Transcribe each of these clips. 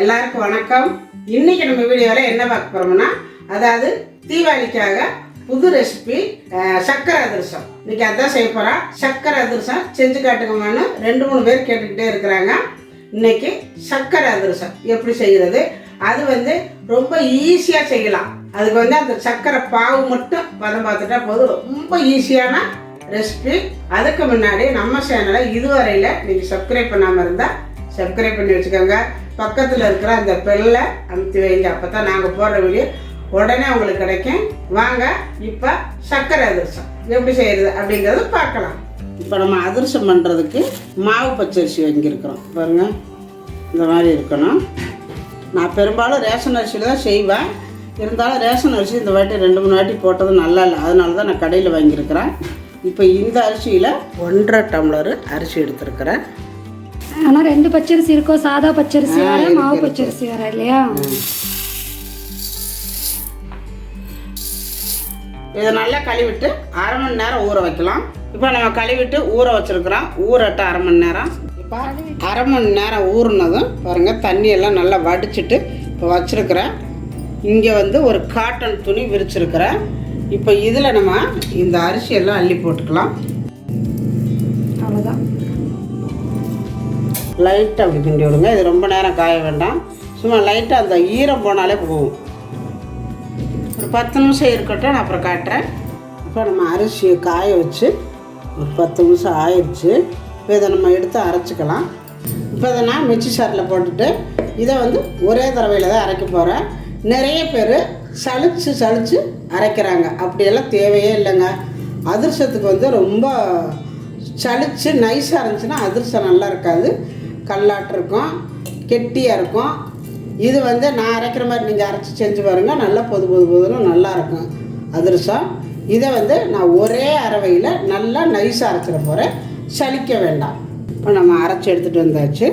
எல்லாருக்கும் வணக்கம். இன்னைக்கு நம்ம வீடியோவில் என்ன பார்க்க போறோம்னா அதாவது தீபாவளிக்காக புது ரெசிபி சக்கரை அதிரசம். இன்னைக்கு அதான் செய்ய போறோம் சக்கரை அதிரசம் செஞ்சு காட்டுங்கம்மான்னு ரெண்டு மூணு பேர் கேட்டுக்கிட்டே இருக்கிறாங்க. இன்னைக்கு சக்கரை அதிரசம் எப்படி செய்யறது? அது வந்து ரொம்ப ஈஸியாக செய்யலாம். அதுக்கு வந்து அந்த சக்கரை பாவு மட்டும் பதம் பார்த்துட்டா போதும். ரொம்ப ஈஸியான ரெசிபி அதுக்கு முன்னாடி நம்ம சேனலை இதுவரையில் நீங்கள் சப்ஸ்கிரைப் பண்ணாமல் இருந்தால் சப்ஸ்கிரைப் பண்ணி வச்சுக்கோங்க. பக்கத்தில் இருக்கிற அந்த பெல்லை அமுத்தி வைங்க. அப்போ தான் நாங்கள் போடுற வீடியோ உடனே உங்களுக்கு கிடைக்கும். வாங்க இப்போ சர்க்கரை அதிரசம். எப்படி செய்கிறது அப்படிங்கிறத பார்க்கலாம். இப்போ நம்ம அதிரசம் பண்ணுறதுக்கு மாவு பச்சரிசி வாங்கியிருக்கிறோம். பாருங்க இந்த மாதிரி இருக்கணும். நான் பெரும்பாலும் ரேஷன் அரிசியில் தான் செய்வேன். இருந்தாலும் ரேஷன் அரிசி இந்த வாட்டி ரெண்டு மூணு வாட்டி போட்டது நல்லா இல்லை. அதனால தான் நான் கடையில் வாங்கியிருக்கிறேன். இப்போ இந்த அரிசியில் ஒன்றரை டம்ளர் அரிசி எடுத்துருக்கிறேன். ஆனால் ரெண்டு பச்சரிசி இருக்கும் சாதா பச்சரிசி வேற மாவு பச்சரிசி வேற இல்லையா? இதை நல்லா கழுவிட்டு அரை மணி நேரம் ஊற வைக்கலாம். இப்போ நம்ம கழுவிட்டு ஊற வச்சிருக்கிறோம். ஊறட்டும் அரை மணி நேரம். இப்போ அரை மணி நேரம் ஊறினதும் பாருங்கள் தண்ணியெல்லாம் நல்லா வடிச்சிட்டு இப்போ வச்சிருக்கிறேன். இங்கே வந்து ஒரு காட்டன் துணி விரிச்சிருக்கிறேன். இப்போ இதில் நம்ம இந்த அரிசியெல்லாம் அள்ளி போட்டுக்கலாம். அவ்வளோதான் லைட்டாக அப்படி கிண்டி விடுங்க. இது ரொம்ப நேரம் காய வேண்டாம். சும்மா லைட்டாக அந்த ஈரம் போனாலே போகும் ஒரு பத்து நிமிஷம் இருக்கட்டும் நான் அப்புறம் காட்டுறேன். இப்போ நம்ம அரிசியை காய வச்சு ஒரு பத்து நிமிஷம் ஆயிடுச்சு இப்போ இதை நம்ம எடுத்து அரைச்சிக்கலாம். இப்போ இதை நான் மிக்சி சாரில் போட்டுட்டு இதை வந்து ஒரே தடவையில் தான் அரைக்க போகிறேன் நிறைய பேர் சளிச்சு சளிச்சு அரைக்கிறாங்க. அப்படியெல்லாம் தேவையே இல்லைங்க. அதிர்ஷ்டத்துக்கு வந்து ரொம்ப சளிச்சு நைஸாக இருந்துச்சுன்னா அதிர்ஷ்டம் நல்லா இருக்காது. கல்லாட்டு இருக்கும் கெட்டியாக இருக்கும். இது வந்து நான் அரைக்கிற மாதிரி நீங்கள் அரைச்சி செஞ்சு பாருங்கள் நல்லா பொது பொது பொதுன்னு நல்லாயிருக்கும் அதிரசம். இதை வந்து நான் ஒரே அரவையில் நல்லா நைஸாக அரைச்சிட போகிறேன் சலிக்க வேண்டாம். இப்போ நம்ம அரைச்சி எடுத்துகிட்டு வந்தாச்சு.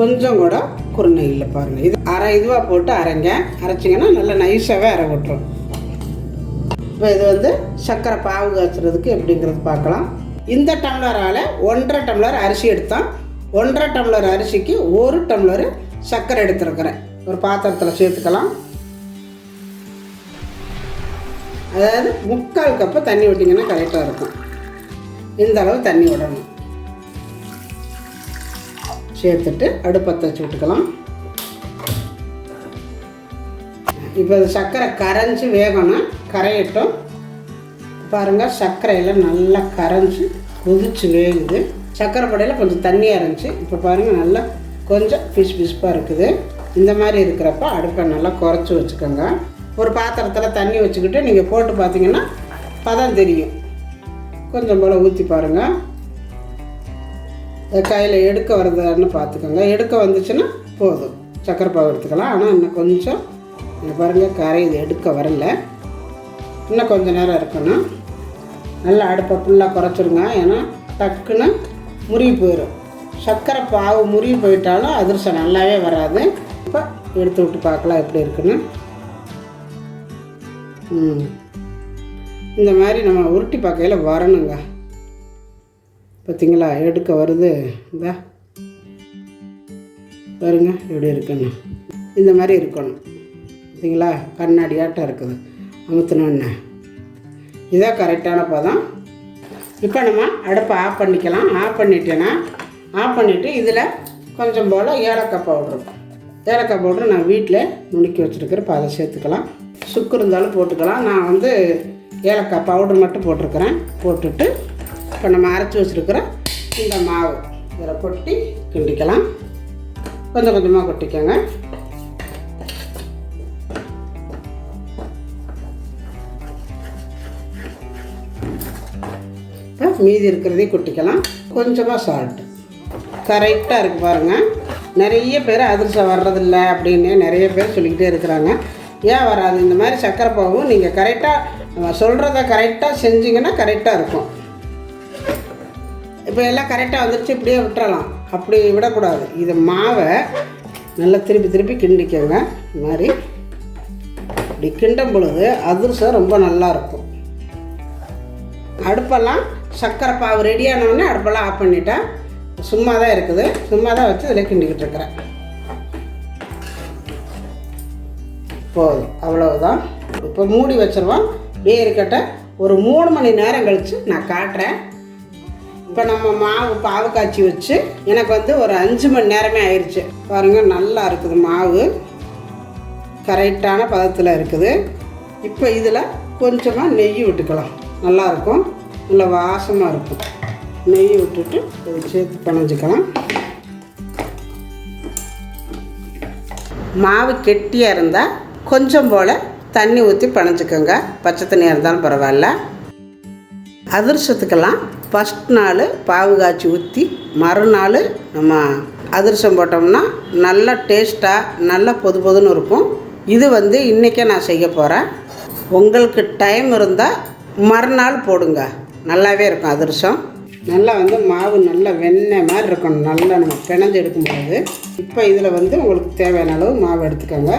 கொஞ்சம் கூட குருணை இல்லை பாருங்கள் இது அரை இதுவாக போட்டு அரைங்க. அரைச்சிங்கன்னா நல்லா நைஸாகவே அரை விட்டுரும். இப்போ இது வந்து சர்க்கரை பாவு காய்ச்சறதுக்கு எப்படிங்கிறது பார்க்கலாம். இந்த டம்ளரால் ஒன்றரை டம்ளர் அரிசி எடுத்தோம் ஒன்றரை டம்ளர் அரிசிக்கு ஒரு டம்ளர் சர்க்கரை எடுத்துருக்குறேன். ஒரு பாத்திரத்தில் சேர்த்துக்கலாம். அதாவது முக்கால் கப்பு தண்ணி விட்டிங்கன்னா கரெக்டாக இருக்கும். இந்த அளவு தண்ணி விடணும். சேர்த்துட்டு அடுப்பத்தை வச்சு விட்டுக்கலாம். இப்போ சர்க்கரை கரைஞ்சி வேகணும். கரையட்டும். பாருங்கள் சர்க்கரையில் நல்லா கரைஞ்சி கொதிச்சு வேகுது. சர்க்கரை படையில் கொஞ்சம் தண்ணியாக இருந்துச்சு. இப்போ பாருங்கள் நல்லா கொஞ்சம் பிசு பிசுப்பாக இருக்குது. இந்த மாதிரி இருக்கிறப்ப அடுப்பை நல்லா குறைச்சி வச்சுக்கோங்க. ஒரு பாத்திரத்தில் தண்ணி வச்சுக்கிட்டு நீங்கள் போட்டு பார்த்தீங்கன்னா பதம் தெரியும். கொஞ்சம் போல் ஊற்றி பாருங்கள் கையில் எடுக்க வருதான்னு பார்த்துக்கோங்க எடுக்க வந்துச்சுன்னா போதும். சக்கரை பாவு எடுத்துக்கலாம். ஆனால் இன்னும் கொஞ்சம் பாருங்கள் கரையுது எடுக்க வரல. இன்னும் கொஞ்சம் நேரம் இருக்கணும். நல்லா அடுப்பை ஃபுல்லாக குறைச்சிருங்க. ஏன்னா டக்குன்னு முறிவு போயிடும் சர்க்கரை பாவு முறிவு போயிட்டாலும் அதிர்ஷ்டம் நல்லாவே வராது. இப்போ எடுத்து விட்டு பார்க்கலாம் எப்படி இருக்குன்னு. ம். இந்த மாதிரி நம்ம உருட்டி பார்க்கையில் வரணுங்க. பார்த்தீங்களா எடுக்க வருது. இந்தா. பாருங்க எப்படி இருக்குன்னு. இந்த மாதிரி இருக்கணும். பார்த்தீங்களா கண்ணாடியாட்டம் இருக்குது. அமுத்தினோன்னே இதான் கரெக்டான பதம். இப்போ நம்ம அடுப்பை ஆஃப் பண்ணிக்கலாம். ஆஃப் பண்ணிட்டேன்னா ஆஃப் பண்ணிவிட்டு இதில் கொஞ்சம் போல் ஏலக்காய் பவுட்ரு. ஏலக்காய் பவுட்ரு நான் வீட்டில் நுணுக்கி வச்சுருக்கிறேன் அதை சேர்த்துக்கலாம். சுக்கு இருந்தாலும் போட்டுக்கலாம். நான் வந்து ஏலக்காய் பவுடர் மட்டும் போட்டிருக்கிறேன். போட்டுட்டு இப்போ நம்ம அரைச்சி வச்சுருக்கிற இந்த மாவு இதில் கொட்டி கிண்டிக்கலாம். கொஞ்சம் கொஞ்சமாக கொட்டிக்கோங்க. மீதி இருக்கிறதையும் கொட்டிக்கலாம். கொஞ்சமாக சால்ட் கரெக்டாக இருக்குது பாருங்கள் நிறைய பேர் அதிர்ஷ்டம் வர்றதில்ல அப்படின்னு நிறைய பேர் சொல்லிக்கிட்டே இருக்கிறாங்க. ஏன் வராது? இந்த மாதிரி சக்கரை பாவும் நீங்கள் கரெக்டாக சொல்கிறத கரெக்டாக செஞ்சீங்கன்னா கரெக்டாக இருக்கும். இப்போ எல்லாம் கரெக்டாக வந்துருச்சு இப்படியே விட்டுறலாம். அப்படி விடக்கூடாது. இது மாவை நல்லா திருப்பி திருப்பி கிண்டிக்கோங்க. இந்த மாதிரி. இப்படி கிண்டும் பொழுது அதிர்ஷ்டம் ரொம்ப நல்லாயிருக்கும் அடுப்பெல்லாம் சர்க்கரை பாவு ரெடியானவுடனே அடுப்பெல்லாம் ஆஃப் பண்ணிட்டேன் சும்மா தான் இருக்குது. சும்மா தான் வச்சு இதில் கிண்டிக்கிட்டு இருக்கிறேன். போதும். அவ்வளவுதான். இப்போ மூடி வச்சிருவோம். அப்படியே இருக்கட்டும் ஒரு மூணு மணி நேரம் கழித்து நான் காட்டுறேன். இப்போ நம்ம மாவு பாவு காய்ச்சி வச்சு எனக்கு வந்து ஒரு அஞ்சு மணி நேரமே ஆயிடுச்சு பாருங்கள் நல்லா இருக்குது மாவு. கரெக்டான பதத்தில் இருக்குது. இப்போ இதில் கொஞ்சமாக நெய் விட்டுக்கலாம். நல்லாயிருக்கும் நல்லா வாசமாக இருக்கும். நெய் விட்டுட்டு இதை சேர்த்து பிணைஞ்சிக்கலாம் மாவு கெட்டியாக இருந்தால் கொஞ்சம் போல் தண்ணி ஊற்றி பிணைஞ்சிக்கோங்க பச்சை தண்ணியாக இருந்தாலும் பரவாயில்ல. அதிர்சத்துக்கெல்லாம் ஃபஸ்ட் நாள் பாவு காய்ச்சி ஊற்றி மறுநாள் நம்ம அதிர்ஷம் போட்டோம்னா நல்ல டேஸ்ட்டாக நல்ல பொது பொதுன்னு இருக்கும். இது வந்து இன்றைக்கே நான் செய்ய போகிறேன் உங்களுக்கு டைம் இருந்தால் மறுநாள் போடுங்க. நல்லாவே இருக்கும் அதிர்ஷம் நல்லா வந்து மாவு நல்லா வெண்ணெய் மாதிரி இருக்கணும். நல்லா நம்ம பிணைஞ்சு எடுக்கும்போது. இப்போ இதில் வந்து உங்களுக்கு தேவையான அளவு மாவு எடுத்துக்கோங்க.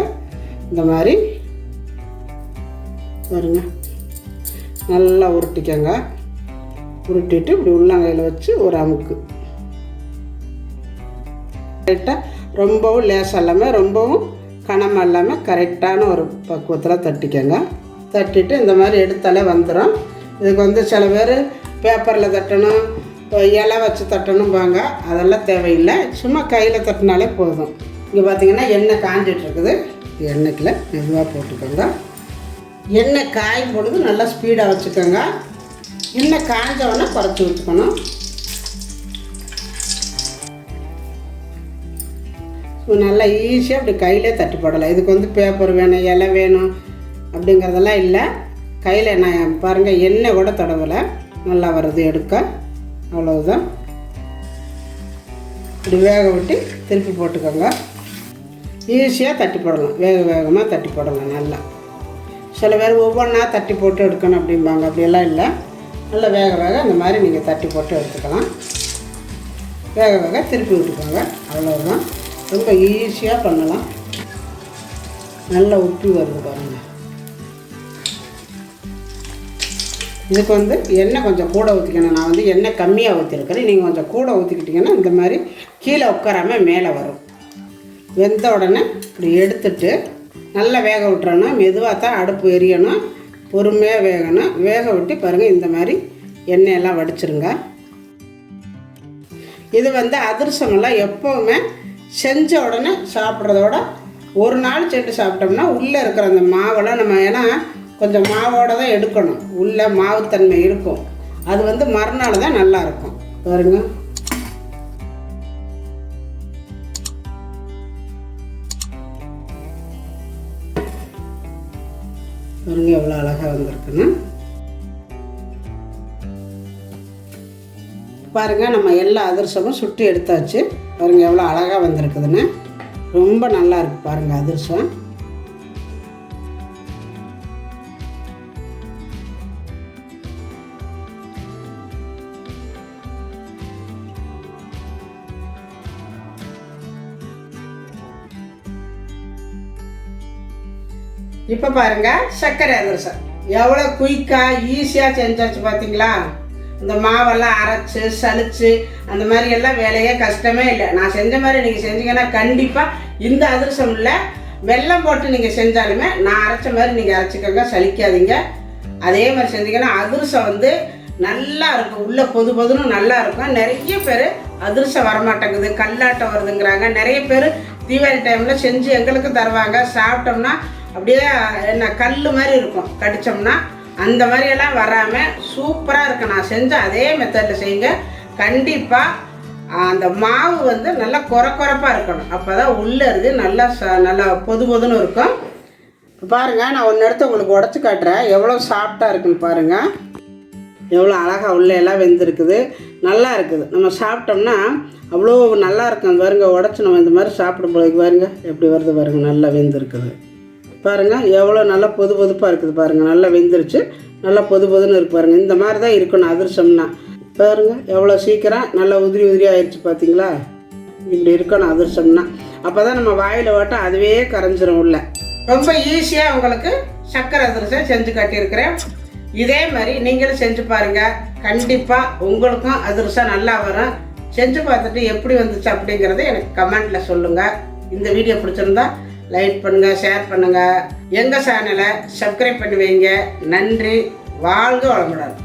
இந்த மாதிரி. பாருங்க. நல்லா உருட்டிக்கோங்க. உருட்டிட்டு இப்படி உள்ளங்கையில் வச்சு ஒரு அமுக்கு. கரெக்டாக ரொம்பவும் லேசாக இல்லாமல் ரொம்பவும் கனமாக இல்லாமல் கரெக்டான ஒரு பக்குவத்தில் தட்டிக்கோங்க. தட்டிட்டு இந்த மாதிரி எடுத்தாலே வந்துடும் இதுக்கு வந்து சில பேர் பேப்பரில் தட்டணும் இலை வச்சு தட்டணும்பாங்க. அதெல்லாம் தேவையில்லை. சும்மா கையில் தட்டினாலே போதும். இங்கே பார்த்தீங்கன்னா எண்ணெய் காஞ்சிட்ருக்குது. இருக்குது மெதுவாக போட்டுக்கோங்க. எண்ணெய் காயும் பொழுது நல்லா ஸ்பீடாக வச்சுக்கோங்க. எண்ணெய் காஞ்சவொடனே குறைச்சி வச்சுக்கணும் நல்லா ஈஸியாக அப்படி கையிலே தட்டுப்படலாம். இதுக்கு வந்து பேப்பர் வேணும் இலை வேணும் அப்படிங்கிறதெல்லாம் இல்லை. கையில் நான் பாருங்கள் எண்ணெய் கூட தடவலை. நல்லா வருது எடுக்க. அவ்வளவுதான். இப்படி வேக விட்டு திருப்பி போட்டுக்கோங்க. ஈஸியாக தட்டி போடலாம். வேக வேகமாக தட்டி போடலாம் நல்லா. சில பேர் ஒவ்வொன்றா தட்டி போட்டு எடுக்கணும் அப்படிம்பாங்க. அப்படியெல்லாம் இல்லை. நல்லா வேக வேக இந்த மாதிரி நீங்கள் தட்டி போட்டு எடுத்துக்கலாம். வேக வேக திருப்பி விட்டுக்கோங்க. அவ்வளோதான் ரொம்ப ஈஸியாக பண்ணலாம். நல்லா உப்பி வருது பாருங்கள் இதுக்கு வந்து எண்ணெய் கொஞ்சம் கூட ஊற்றிக்கணும் நான் வந்து எண்ணெய் கம்மியாக ஊற்றிருக்கிறேன் நீங்கள் கொஞ்சம் கூட ஊற்றிக்கிட்டிங்கன்னா இந்த மாதிரி கீழே உட்காராம மேலே வரும். வெந்த உடனே இப்படி எடுத்துட்டு நல்லா வேக விட்டுறணும். மெதுவாக தான் அடுப்பு எரியணும். பொறுமையாக வேகணும். வேக விட்டு பாருங்கள் இந்த மாதிரி எண்ணெயெல்லாம் வடிச்சிருங்க. இது வந்து அதிரசமெல்லாம் எப்போவுமே செஞ்ச உடனே சாப்பிட்றதோட ஒரு நாள் சென்று சாப்பிட்டோம்னா உள்ளே இருக்கிற அந்த மாவெல்லாம் நம்ம ஏன்னா கொஞ்சம் மாவோட தான் எடுக்கணும். உள்ளே மாவுத்தன்மை இருக்கும். அது வந்து மறுநாள் தான் நல்லா இருக்கும். பாருங்க. பாருங்க எவ்வளோ அழகாக வந்திருக்குன்னு. பாருங்க நம்ம எல்லா அதிரசமும் சுட்டி எடுத்தாச்சு. பாருங்க எவ்வளோ அழகாக வந்திருக்குதுன்னு. ரொம்ப நல்லா இருக்கு பாருங்க அதிரசம். இப்போ பாருங்க சர்க்கரை அதிரசம். எவ்வளோ குயிக்காக ஈஸியாக செஞ்சாச்சு பார்த்தீங்களா இந்த மாவெல்லாம் அரைச்சு சலிச்சு அந்த மாதிரி எல்லாம் வேலையே கஷ்டமே இல்லை. நான் செஞ்ச மாதிரி நீங்கள் செஞ்சீங்கன்னா கண்டிப்பாக இந்த அதிரசம் இல்லை. வெல்லம் போட்டு நீங்கள் செஞ்சாலுமே நான் அரைச்ச மாதிரி நீங்கள் அரைச்சிக்கோங்க சலிக்காதீங்க அதே மாதிரி செஞ்சீங்கன்னா அதிரசம் வந்து நல்லா இருக்கும். உள்ள பொது பொதுன்னு நல்லா இருக்கும். நிறைய பேர் அதிரசம் வரமாட்டேங்குது. கல்லாட்டம் வருதுங்கிறாங்க. நிறைய பேர் தீபாவளி டைமில் செஞ்சு எங்களுக்கு தருவாங்க. சாப்பிட்டோம்னா அப்படியே என்ன கல் மாதிரி இருக்கும். கடிச்சோம்னா அந்த மாதிரியெல்லாம் வராமல் சூப்பராக இருக்கும். நான் செஞ்ச அதே மெத்தடில் செய்யுங்க. கண்டிப்பாக அந்த மாவு வந்து நல்லா குறை குறைப்பாக இருக்கணும். அப்போ தான் உள்ளே இருந்து நல்லா ச நல்லா பொது பொதுன்னு இருக்கும். இப்போ பாருங்கள் நான் ஒன்று எடுத்து உங்களுக்கு உடச்சி காட்டுறேன். எவ்வளோ சாஃப்டாக இருக்குன்னு பாருங்கள் எவ்வளோ அழகாக உள்ளே எல்லாம் வெந்திருக்குது. நல்லா இருக்குது. நம்ம சாப்பிட்டோம்னா அவ்வளோ நல்லா இருக்கும். பாருங்க உடச்சி நம்ம இந்த மாதிரி சாப்பிடும் பொழுது பாருங்க எப்படி வருது பாருங்க நல்லா வெந்திருக்குது. பாருங்கள் எவ்வளோ நல்லா பொது பொதுப்பாக இருக்குது பாருங்கள் நல்லா வெந்துருச்சு நல்லா பொது பொதுன்னு இருக்கு பாருங்கள் இந்த மாதிரி தான் இருக்கணும் அதிர்சம்னா. பாருங்கள் எவ்வளோ சீக்கிரம் நல்லா உதிரி உதிரி ஆயிடுச்சு பார்த்தீங்களா இப்படி இருக்கணும் அதிர்சம்னா. அப்போ தான் நம்ம வாயில் ஓட்ட அதுவே கரைஞ்சிரும் உள்ள. ரொம்ப ஈஸியாக உங்களுக்கு சக்கரை அதிரசம் செஞ்சு காட்டியிருக்கிறேன். இதே மாதிரி நீங்களும் செஞ்சு பாருங்கள் கண்டிப்பாக உங்களுக்கும் அதிரசம் நல்லா வரும். செஞ்சு பார்த்துட்டு எப்படி வந்துச்சு அப்படிங்கிறத எனக்கு கமெண்ட்டில் சொல்லுங்கள் இந்த வீடியோ பிடிச்சிருந்தா லைக் பண்ணுங்க ஷேர் பண்ணுங்க. எங்க சேனலை சப்ஸ்கிரைப் பண்ணி வைங்க. நன்றி. வாழ்க வளமுடன்.